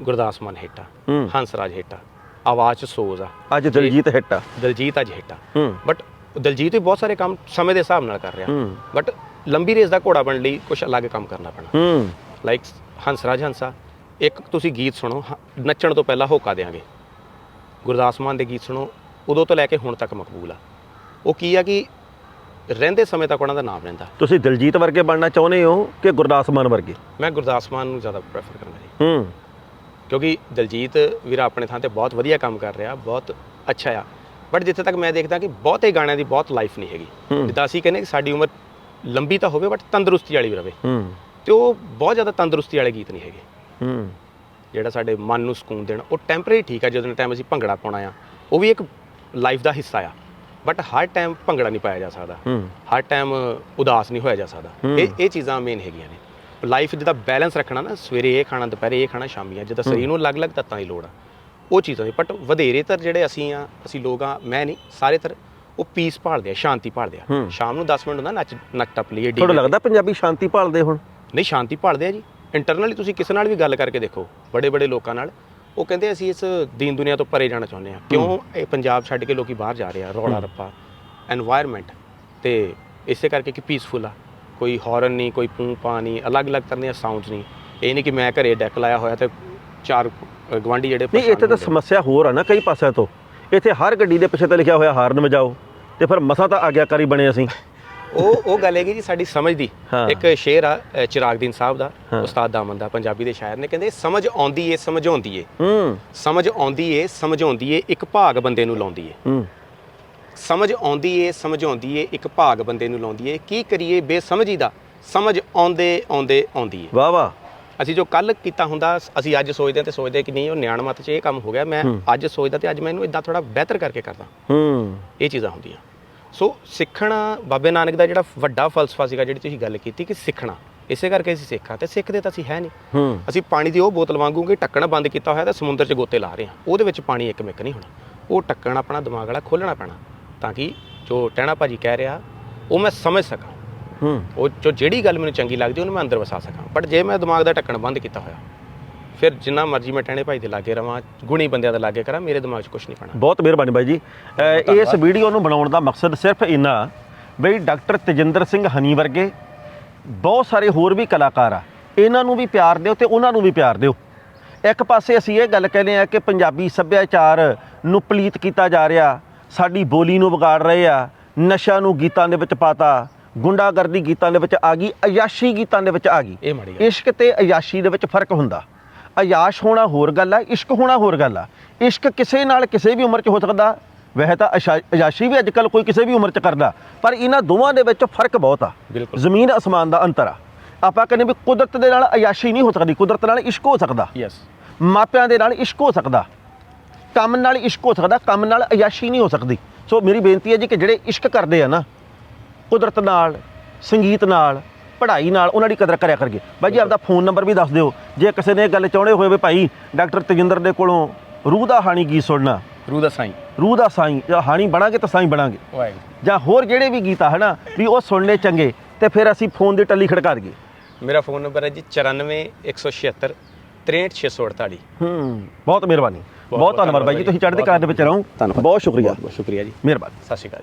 ਗੁਰਦਾਸ ਮਾਨ ਹਿੱਟ ਆ ਹੂੰ। ਹੰਸਰਾਜ ਹਿੱਟ ਆ। ਆਵਾਜ਼ 'ਚ ਸੋਜ਼ ਆ। ਅੱਜ ਦਲਜੀਤ ਹਿੱਟ ਆ। ਦਲਜੀਤ ਅੱਜ ਹਿੱਟ ਆ। ਹੂੰ। ਬਟ ਦਲਜੀਤ ਵੀ ਬਹੁਤ ਸਾਰੇ ਕੰਮ ਸਮੇਂ ਦੇ ਹਿਸਾਬ ਨਾਲ ਕਰ ਰਿਹਾ। ਹੂੰ। ਬਟ ਲੰਬੀ ਰੇਸ ਦਾ ਘੋੜਾ ਬਣਨ ਲਈ ਕੁਝ ਅਲੱਗ ਕੰਮ ਕਰਨਾ ਪੈਣਾ। ਹੂੰ। ਲਾਈਕ ਹੰਸਰਾਜ ਹੰਸਾ ਇੱਕ ਤੁਸੀਂ ਗੀਤ ਸੁਣੋ ਹ- ਨੱਚਣ ਤੋਂ ਪਹਿਲਾਂ ਹੋਕਾ ਦੇਾਂਗੇ ਗੁਰਦਾਸ ਮਾਨ ਦੇ ਗੀਤ ਸੁਣੋ ਉਦੋਂ ਤੋਂ ਲੈ ਕੇ ਹੁਣ ਤੱਕ ਮਕਬੂਲ ਆ। ਉਹ ਕੀ ਆ ਕਿ ਰਹਿੰਦੇ ਸਮੇਂ ਤੱਕ ਉਹਨਾਂ ਦਾ ਨਾਮ ਰਹਿੰਦਾ। ਤੁਸੀਂ ਦਲਜੀਤ ਵਰਗੇ ਬਣਨਾ ਚਾਹੁੰਦੇ ਹੋ ਕਿ ਗੁਰਦਾਸ ਮਾਨ ਵਰਗੇ? ਮੈਂ ਗੁਰਦਾਸ ਮਾਨ ਨੂੰ ਜ਼ਿਆਦਾ ਪ੍ਰੈਫਰ ਕਰਾਂਗਾ ਜੀ। ਹੂੰ। ਕਿਉਂਕਿ ਦਲਜੀਤ ਵੀਰਾ ਆਪਣੇ ਥਾਂ ਤੇ ਬਹੁਤ ਵਧੀਆ ਕੰਮ ਕਰ ਰਿਹਾ ਬਹੁਤ ਅੱਛਾ ਆ। ਬਟ ਜਿੱਥੇ ਤੱਕ ਮੈਂ ਦੇਖਦਾ ਕਿ ਬਹੁਤੇ ਗਾਣਿਆਂ ਦੀ ਬਹੁਤ ਲਾਈਫ ਨਹੀਂ ਹੈਗੀ। ਜਿੱਦਾਂ ਅਸੀਂ ਕਹਿੰਦੇ ਕਿ ਸਾਡੀ ਉਮਰ ਲੰਬੀ ਤਾਂ ਹੋਵੇ ਬਟ ਤੰਦਰੁਸਤੀ ਵਾਲੀ ਵੀ ਰਵੇ। ਹੂੰ। ਤੇ ਉਹ ਬਹੁਤ ਜ਼ਿਆਦਾ ਤੰਦਰੁਸਤੀ ਵਾਲੇ ਗੀਤ ਨਹੀਂ ਹੈਗੇ। ਜਿਹੜਾ ਸਾਡੇ ਮਨ ਨੂੰ ਸਕੂਨ ਦੇਣ ਉਹ ਟੈਂਪਰੇਰੀ ਠੀਕ ਆ ਜਦੋਂ ਟਾਈਮ ਅਸੀਂ ਭੰਗੜਾ ਪਾਉਣਾ ਆ ਉਹ ਵੀ ਇੱਕ ਲਾਈਫ ਦਾ ਹਿੱਸਾ ਆ। ਬਟ ਹਰ ਟਾਈਮ ਭੰਗੜਾ ਨਹੀਂ ਪਾਇਆ ਜਾ ਸਕਦਾ। ਹਰ ਟਾਈਮ ਉਦਾਸ ਨਹੀਂ ਹੋਇਆ ਜਾ ਸਕਦਾ। ਇਹ ਇਹ ਚੀਜ਼ਾਂ ਮੇਨ ਹੈਗੀਆਂ ਨੇ। ਲਾਈਫ ਜਿਹਦਾ ਬੈਲੈਂਸ ਰੱਖਣਾ ਨਾ ਸਵੇਰੇ ਇਹ ਖਾਣਾ ਦੁਪਹਿਰੇ ਇਹ ਖਾਣਾ ਸ਼ਾਮੀ ਆ ਜਿਹਦਾ ਸਰੀਰ ਨੂੰ ਅਲੱਗ-ਅਲੱਗ ਤੱਤਾਂ ਦੀ ਲੋੜ ਆ। ਉਹ ਚੀਜ਼ਾਂ ਦੀ ਬਟ ਵਧੇਰੇ ਤਰ ਜਿਹੜੇ ਅਸੀਂ ਆ ਅਸੀਂ ਲੋਕ ਆ ਮੈਂ ਨਹੀਂ ਸਾਰੇ ਤਰ ਉਹ ਪੀਸ ਭਾਲਦੇ ਆ ਸ਼ਾਂਤੀ ਭਾਲਦੇ ਆ। ਸ਼ਾਮ ਨੂੰ 10 ਮਿੰਟ ਹੁੰਦਾ ਨੱਚ ਨੱਚ ਟੱਪ ਲਈਏ ਤੁਹਾਨੂੰ ਲੱਗਦਾ ਪੰਜਾਬੀ ਸ਼ਾਂਤੀ ਭਾਲਦੇ ਹੁਣ? ਨਹੀਂ ਸ਼ਾਂਤੀ ਭਾਲਦੇ ਆ ਜੀ। ਇੰਟਰਨਲੀ ਤੁਸੀਂ ਕਿਸੇ ਨਾਲ ਵੀ ਗੱਲ ਕਰਕੇ ਦੇਖੋ ਬੜੇ ਬੜੇ ਲੋਕਾਂ ਨਾਲ। ਉਹ ਕਹਿੰਦੇ ਅਸੀਂ ਇਸ ਦੀਨ ਦੁਨੀਆ ਤੋਂ ਪਰੇ ਜਾਣਾ ਚਾਹੁੰਦੇ ਆ। ਕਿਉਂ? ਇਹ ਪੰਜਾਬ ਛੱਡ ਕੇ ਲੋਕੀ ਬਾਹਰ ਜਾ ਰਹੇ ਆ ਰੌਲਾ ਰੱਪਾ এনवायरमेंਟ ਤੇ ਇਸੇ ਕਰਕੇ ਕਿ ਪੀਸਫੁਲ ਆ। ਕੋਈ ਹੌਰਨ ਨਹੀਂ ਕੋਈ ਪੂੰ ਪਾ ਨਹੀਂ ਅਲੱਗ-ਅਲੱਗ ਤਰ੍ਹਾਂ ਦੀਆਂ ਸਾਊਂਡਸ ਨਹੀਂ। ਇਹ ਨਹੀਂ ਕਿ ਮੈਂ ਘਰੇ ਡੈਕ ਲਾਇਆ ਹੋਇਆ ਤੇ ਚਾਰ ਗਵਾਂਢੀ ਜਿਹੜੇ ਨਹੀਂ ਇੱਥੇ ਤਾਂ। ਸਮੱਸਿਆ ਹੋਰ ਆ ਨਾ ਕਈ ਪਾਸਿਆਂ ਤੋਂ। ਇੱਥੇ ਹਰ ਗੱਡੀ ਦੇ ਪਿੱਛੇ ਤੇ ਲਿਖਿਆ ਹੋਇਆ ਹਾਰਨ ਵਜਾਓ ਤੇ ਫਿਰ ਮਸਾ ਤਾਂ ਆਗਿਆਕਾਰੀ ਬਣੇ ਅਸੀਂ। ਉਹ ਉਹ ਗੱਲ ਹੈਗੀ ਜੀ ਸਾਡੀ ਸਮਝ ਦੀ। ਇੱਕ ਸ਼ੇਰ ਆ ਚਿਰਾਗਦੀਨ ਸਾਹਿਬ ਦਾ। ਉਸਤਾਦ ਦਾਮਨ ਦਾ ਪੰਜਾਬੀ ਦੇ ਸ਼ਾਇਰ ਨੇ। ਕਹਿੰਦੇ ਸਮਝ ਆਉਂਦੀ ਏ ਸਮਝਾਉਂਦੀ ਏ। ਹੂੰ। ਸਮਝ ਆਉਂਦੀ ਏ ਸਮਝਾਉਂਦੀ ਏ ਇੱਕ ਭਾਗ ਬੰਦੇ ਨੂੰ ਲਾਉਂਦੀ ਏ। ਹੂੰ। ਸਮਝ ਆਉਂਦੀ ਏ ਸਮਝਾਉਂਦੀ ਏ ਇੱਕ ਭਾਗ ਬੰਦੇ ਨੂੰ ਲਾਉਂਦੀ ਏ। ਕੀ ਕਰੀਏ? ਬੇਸਮਝੀ ਦਾ ਸਮਝ ਆਉਂਦੇ ਆਉਂਦੇ ਆਉਂਦੀ ਏ। ਵਾਹ ਵਾਹ। ਅਸੀਂ ਜੋ ਕੱਲ ਕੀਤਾ ਹੁੰਦਾ ਅਸੀਂ ਅੱਜ ਸੋਚਦੇ ਹਾਂ ਤੇ ਸੋਚਦੇ ਕਿ ਨਹੀਂ ਉਹ ਨਿਆਣ ਮਤ 'ਚ ਇਹ ਕੰਮ ਹੋ ਗਿਆ। ਮੈਂ ਅੱਜ ਸੋਚਦਾ ਤੇ ਅੱਜ ਮੈਂ ਇਹਨੂੰ ਇਦਾਂ ਥੋੜਾ ਬਿਹਤਰ ਕਰਕੇ ਕਰਦਾ। ਹੂੰ। ਇਹ ਚੀਜ਼ਾਂ ਹੁੰਦੀਆਂ। ਸੋ ਸਿੱਖਣਾ ਬਾਬੇ ਨਾਨਕ ਦਾ ਜਿਹੜਾ ਵੱਡਾ ਫਲਸਫਾ ਸੀਗਾ ਜਿਹੜੀ ਤੁਸੀਂ ਗੱਲ ਕੀਤੀ ਕਿ ਸਿੱਖਣਾ ਇਸੇ ਕਰਕੇ ਅਸੀਂ ਸਿੱਖਾਂ ਤੇ ਸਿੱਖਦੇ ਤਾਂ ਅਸੀਂ ਹੈ ਨਹੀਂ। ਹੂੰ। ਅਸੀਂ ਪਾਣੀ ਦੀ ਉਹ ਬੋਤਲ ਵਾਂਗੂਗੇ ਢੱਕਣ ਬੰਦ ਕੀਤਾ ਹੋਇਆ ਤਾਂ ਸਮੁੰਦਰ 'ਚ ਗੋਤੇ ਲਾ ਰਹੇ ਹਾਂ। ਉਹਦੇ ਵਿੱਚ ਪਾਣੀ ਇੱਕ ਮਿੱਕ ਨਹੀਂ ਹੋਣਾ। ਉਹ ਢੱਕਣ ਆਪਣਾ ਦਿਮਾਗ ਵਾਲਾ ਖੋਲਣਾ ਪੈਣਾ। ਤਾਂ ਕਿ ਜੋ ਟਹਿਣਾ ਭਾਜੀ ਕਹਿ ਰਿਹਾ ਉਹ ਮੈਂ ਸਮਝ ਸਕਾਂ। ਹੂੰ। ਉਹ ਜੋ ਜਿਹੜੀ ਗੱਲ ਮੈਨੂੰ ਚੰਗੀ ਲੱਗਦੀ ਉਹਨੂੰ ਮੈਂ ਅੰਦਰ ਵਸਾ ਸਕਾਂ। ਬਟ ਜੇ ਮੈਂ ਦਿਮਾਗ ਦਾ ਢੱਕਣ ਬੰਦ ਕੀਤਾ ਹੋਇਆ ਫਿਰ ਜਿੰਨਾ ਮਰਜ਼ੀ ਮੈਂ ਟਹਿਣੇ ਭਾਈ ਦੇ ਲਾਗੇ ਰਵਾਂ ਗੁਣੀ ਬੰਦਿਆਂ ਦੇ ਲਾਗੇ ਕਰਾਂ ਮੇਰੇ ਦਿਮਾਗ 'ਚ ਕੁਝ ਨਹੀਂ ਪੈਣਾ। ਬਹੁਤ ਮਿਹਰਬਾਨੀ ਬਾਈ ਜੀ। ਇਸ ਵੀਡੀਓ ਨੂੰ ਬਣਾਉਣ ਦਾ ਮਕਸਦ ਸਿਰਫ ਇੰਨਾ ਬਈ ਡਾਕਟਰ ਤਜਿੰਦਰ ਸਿੰਘ ਹਨੀ ਵਰਗੇ ਬਹੁਤ ਸਾਰੇ ਹੋਰ ਵੀ ਕਲਾਕਾਰ ਆ ਇਹਨਾਂ ਨੂੰ ਵੀ ਪਿਆਰ ਦਿਓ ਤੇ ਉਹਨਾਂ ਨੂੰ ਵੀ ਪਿਆਰ ਦਿਓ। ਇੱਕ ਪਾਸੇ ਅਸੀਂ ਇਹ ਗੱਲ ਕਹਿੰਦੇ ਆ ਕਿ ਪੰਜਾਬੀ ਸੱਭਿਆਚਾਰ ਨੂੰ ਪਲੀਤ ਕੀਤਾ ਜਾ ਰਿਹਾ ਸਾਡੀ ਬੋਲੀ ਨੂੰ ਵਿਗਾੜ ਰਹੇ ਆ ਨਸ਼ਾ ਨੂੰ ਗੀਤਾਂ ਦੇ ਵਿੱਚ ਪਾਤਾ ਗੁੰਡਾਗਰਦੀ ਗੀਤਾਂ ਦੇ ਵਿੱਚ ਆ ਗਈ ਅਯਾਸ਼ੀ ਗੀਤਾਂ ਦੇ ਵਿੱਚ ਆ ਗਈ। ਇਹ ਮਾੜੀ ਗੱਲ ਇਸ਼ਕ ਤੇ ਅਯਾਸ਼ੀ ਦੇ ਵਿੱਚ ਫ਼ਰਕ ਹੁੰਦਾ। ਅਯਾਸ਼ ਹੋਣਾ ਹੋਰ ਗੱਲ ਆ ਇਸ਼ਕ ਹੋਣਾ ਹੋਰ ਗੱਲ ਆ। ਇਸ਼ਕ ਕਿਸੇ ਨਾਲ ਕਿਸੇ ਵੀ ਉਮਰ 'ਚ ਹੋ ਸਕਦਾ। ਵੈਸੇ ਤਾਂ ਅਸ਼ਾ- ਅਯਾਸ਼ੀ ਵੀ ਅੱਜਕੱਲ ਕੋਈ ਕਿਸੇ ਵੀ ਉਮਰ 'ਚ ਕਰਦਾ ਪਰ ਇਹਨਾਂ ਦੋਵਾਂ ਦੇ ਵਿੱਚ ਫ਼ਰਕ ਬਹੁਤ ਆ। ਬਿਲਕੁਲ। ਜ਼ਮੀਨ ਅਸਮਾਨ ਦਾ ਅੰਤਰ ਆ। ਆਪਾਂ ਕਹਿੰਦੇ ਵੀ ਕੁਦਰਤ ਦੇ ਨਾਲ ਅਯਾਸ਼ੀ ਨਹੀਂ ਹੋ ਸਕਦੀ ਕੁਦਰਤ ਨਾਲ ਇਸ਼ਕ ਹੋ ਸਕਦਾ। ਯੈਸ ਮਾਪਿਆਂ ਦੇ ਨਾਲ ਇਸ਼ਕ ਹੋ ਸਕਦਾ। ਕੰਮ ਨਾਲ ਇਸ਼ਕ ਹੋ ਸਕਦਾ ਕੰਮ ਨਾਲ ਅਯਾਸ਼ੀ ਨਹੀਂ ਹੋ ਸਕਦੀ। ਸੋ ਮੇਰੀ ਬੇਨਤੀ ਹੈ ਜੀ ਕਿ ਜਿਹੜੇ ਇਸ਼ਕ ਕਰਦੇ ਆ ਨਾ ਕੁਦਰਤ ਨਾਲ ਸੰਗੀਤ ਨਾਲ ਪੜ੍ਹਾਈ ਨਾਲ ਉਹਨਾਂ ਦੀ ਕਦਰ ਕਰਿਆ ਕਰਗੇ ਬਾਈ ਜੀ ਆਪਦਾ ਫੋਨ ਨੰਬਰ ਵੀ ਦੱਸ ਦਿਓ। ਜੇ ਕਿਸੇ ਨੇ ਇਹ ਗੱਲ ਚਾਹੁੰਦੇ ਹੋਏ ਵੀ ਭਾਈ ਡਾਕਟਰ ਤਜਿੰਦਰ ਦੇ ਕੋਲੋਂ ਰੂਹ ਦਾ ਹਾਣੀ ਗੀਤ ਸੁਣਨਾ। ਰੂ ਦਾ ਸਾਈਂ। ਰੂਹ ਦਾ ਸਾਈਂ ਜਾਂ ਹਾਣੀ ਬਣਾਂਗੇ ਤਾਂ ਸਾਈਂ ਬਣਾਂਗੇ। ਵਾਹਿਗੁਰੂ। ਜਾਂ ਹੋਰ ਜਿਹੜੇ ਵੀ ਗੀਤ ਆ ਹਨਾ ਵੀ ਉਹ ਸੁਣਨੇ ਚੰਗੇ ਤੇ ਫਿਰ ਅਸੀਂ ਫੋਨ ਦੀ ਟੱਲੀ ਖੜਕਾ ਦਈਏ। ਮੇਰਾ ਫੋਨ ਨੰਬਰ ਹੈ ਜੀ 94 176 63648 ਹੂੰ ਬਹੁਤ ਮਿਹਰਬਾਨੀ। ਬਹੁਤ ਧੰਨਵਾਦ ਬਾਈ ਜੀ ਤੁਸੀਂ ਚੜ੍ਹਦੀ ਕਲਾ ਦੇ ਵਿੱਚ ਰਹੋ। ਧੰਨਵਾਦ। ਬਹੁਤ ਸ਼ੁਕਰੀਆ। ਬਹੁਤ ਸ਼ੁਕਰੀਆ ਜੀ। ਮਿਹਰਬਾਨੀ। ਸਤਿ ਸ਼੍ਰੀ ਅਕਾਲ